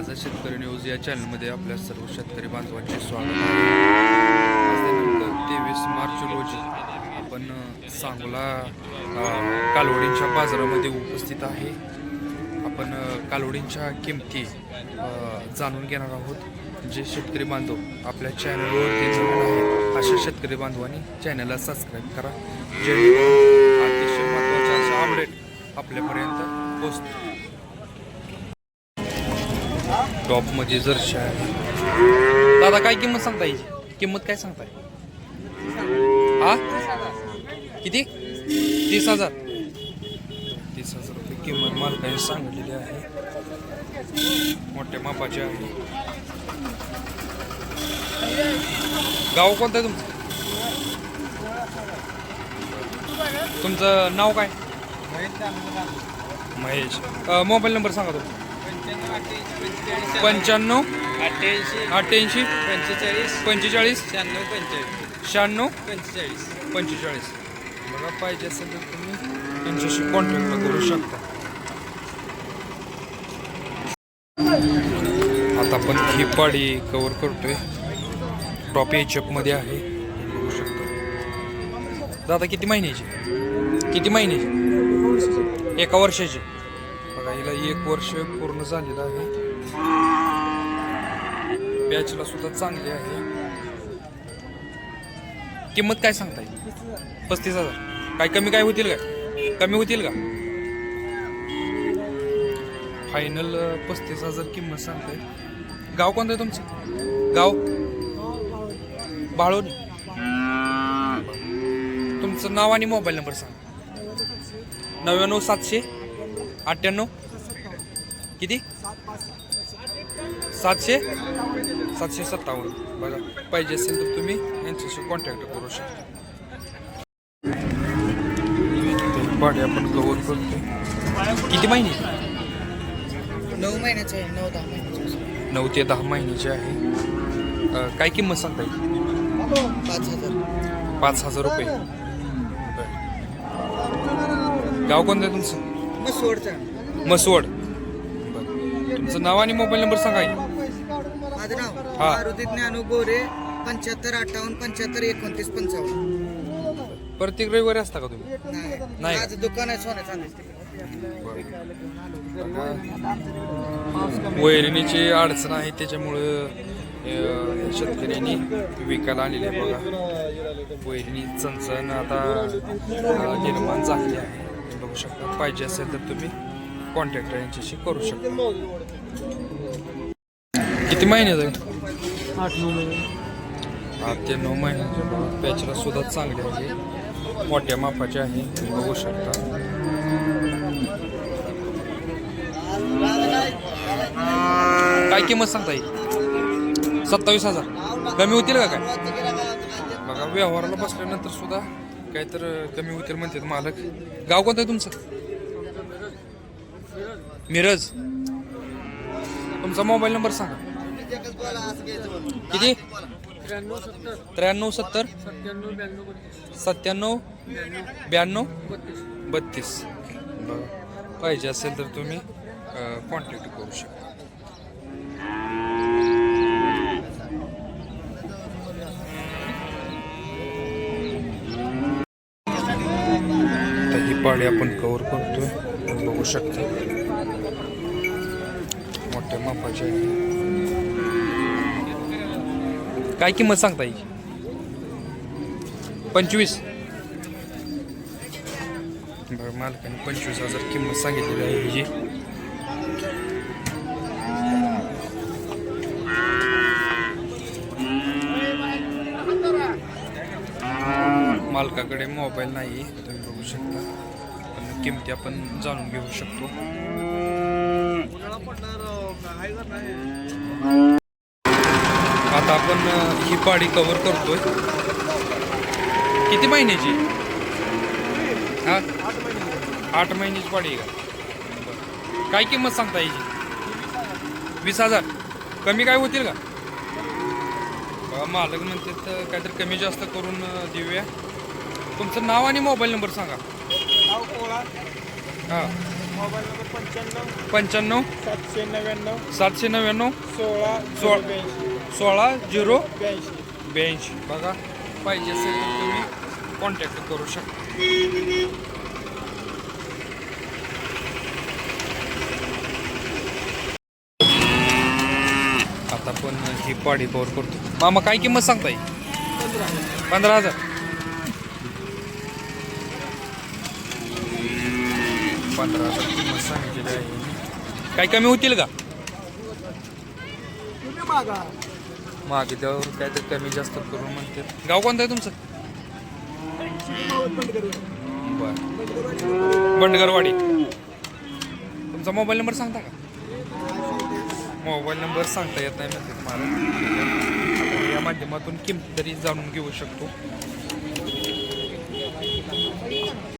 माझा शेतकरी न्यूज या चॅनलमध्ये आपल्या सर्व शेतकरी बांधवांचे स्वागत आहे. तेवीस मार्च रोजी आपण सांगोला कालवडींच्या बाजारामध्ये उपस्थित आहे. आपण कालवडींच्या किमती जाणून घेणार आहोत. जे शेतकरी बांधव आपल्या चॅनलवरती नवीन आहेत अशा शेतकरी बांधवांनी चॅनलला सबस्क्राईब करा. जेणेकरून अतिशय महत्त्वाचे अपडेट आपल्यापर्यंत पोचतो टॉपमध्ये जर्शी आहे दादा काय किंमत सांगता याची? किंमत काय सांगताय? हा? किती? तीस हजार. तीस हजार रुपये किंमत मालकाने सांगितलेली आहे. मोठ्या मापाची आहे. गाव कोणतं आहे तुमचं? तुमचं नाव काय? महेश. महेश मोबाईल नंबर सांगा तुम्ही पंच्याण्णव. अठ्ठ्याऐंशी. अठ्ठ्याऐंशी. पंचेचाळीस. पंचेचाळीस. शहाण्णव पंचेचाळीस. शहाण्णव. पंचेचाळीस. पंचेचाळीस. बघा पाहिजे असेल तर तुम्ही त्यांच्याशी कॉन्टॅक्ट करू शकता. आता आपण ही पाडी कवर करतोय. टॉप एचअपमध्ये आहे. बघू शकता. दादा किती महिन्याची? किती महिन्याची? एका वर्षाची. बघा हिला एक वर्ष पूर्ण झालेलं आहे. बॅचला सुद्धा चांगली आहे. किंमत काय सांगताय? पस्तीस हजार. काय कमी काय होतील काय? कमी होतील का? फायनल पस्तीस हजार किंमत सांगताय. गाव कोणतं आहे तुमचं? गाव? बाळोनी तुमचं नाव आणि मोबाईल नंबर सांग. नव्याण्णव सातशे अठ्ठ्याण्णव? किती? सातशे? सातशे सत्तावन्न. बघा पाहिजे असेल तर तुम्ही यांच्याशी कॉन्टॅक्ट करू शकता. पाडी आपण कवर करतो किती महिने? नऊ महिन्याचं आहे नऊ दहा महिन्याचं नऊ ते दहा महिन्याचे आहे. अं, काय किंमत सांगता येईल पाच हजार. पाच हजार रुपये. बरं. गाव कोणतं आहे तुमचं? मग सोडचा मसवड बरं. तुमचं नाव आणि मोबाईल नंबर सांगा की. माझं नाव हा. मारुती ज्ञानू गोरे पंच्याहत्तर अठ्ठावन्न पंच्याहत्तर एकोणतीस पंचावन्न. प्रत्येक रविवारी असता का तुम्ही? नाही. नाही. माझं दुकान आहे सोन्या चांदीचं वैरणीची अडचण आहे त्याच्यामुळं अं, शेतकऱ्यांनी विकायला आलेले आहे बघा. वैरणी चणचण आता अं, निर्माण झाली आहे. बघू शकता. पाहिजे असेल तर तुम्ही कॉन्टॅक्ट यांच्याशी करू शकता. किती महिन्याचं आहे आठ नऊ महिने. आठ ते नऊ बघा पॅचला सुद्धा चांगले आहे. मोठ्या मापाचे आहे. तुम्ही बघू शकता. काय किंमत सांगता येईल सत्तावीस हजार. कमी होतील का काय? बघा व्यवहाराला बसल्यानंतर सुद्धा काय तर कमी होतील म्हणतात मालक. गाव कोणतं आहे तुमचं? मिरज. तुमचा मोबाईल नंबर सांगा. किती? त्र्याण्णव सत्तर. सत्त्याण्णव ब्याण्णव बत्तीस. पाहिजे असेल तर तुम्ही कॉन्टॅक्ट करू शकता. पाळी आपण कव्हर करतोय. बघू शकता. मोठ्या मापाची काय किंमत सांगता येईल पंचवीस. बरं मालकाने पंचवीस हजार किंमत सांगितलेली आहे हिची. मालकाकडे मोबाईल नाही तुम्ही बघू शकता. किमती आपण जाणून घेऊ शकतो. आता आपण ही पाडी कवर करतोय. किती महिन्याची? हा? आठ महिन्याची पाडी आहे का? काय किंमत सांगता याची? वीस हजार. कमी काय होतील का? मालक म्हणते तर काहीतरी कमी जास्त करून देऊया. तुमचं नाव आणि मोबाईल नंबर सांगा. हां. मोबाईल नंबर पंच्याण्णव पंच्याण्णव सातशे नव्याण्णव सातशे नव्याण्णव सोळा सोळा. ब्याऐंशी. सोळा झिरो ब्याऐंशी. ब्याऐंशी. बघा पाहिजे असेल तर तुम्ही कॉन्टॅक्ट करू शकता. आता पण ही पाडी कवर करतो. मामा काय किंमत सांगताय? पंधरा हजार. पंधरा हजार किंमत सांगितलेली आहे. काय कमी होतील का? मागितल्यावर काय तर कमी जास्त करून म्हणते. गाव कोणतं आहे तुमचं? बर बंडगरवाडी. तुमचा मोबाईल नंबर सांगता का? मोबाईल नंबर सांगता येत नाही म्हणते तुम्हाला. या माध्यमातून किंमत तरी जाणून घेऊ शकतो.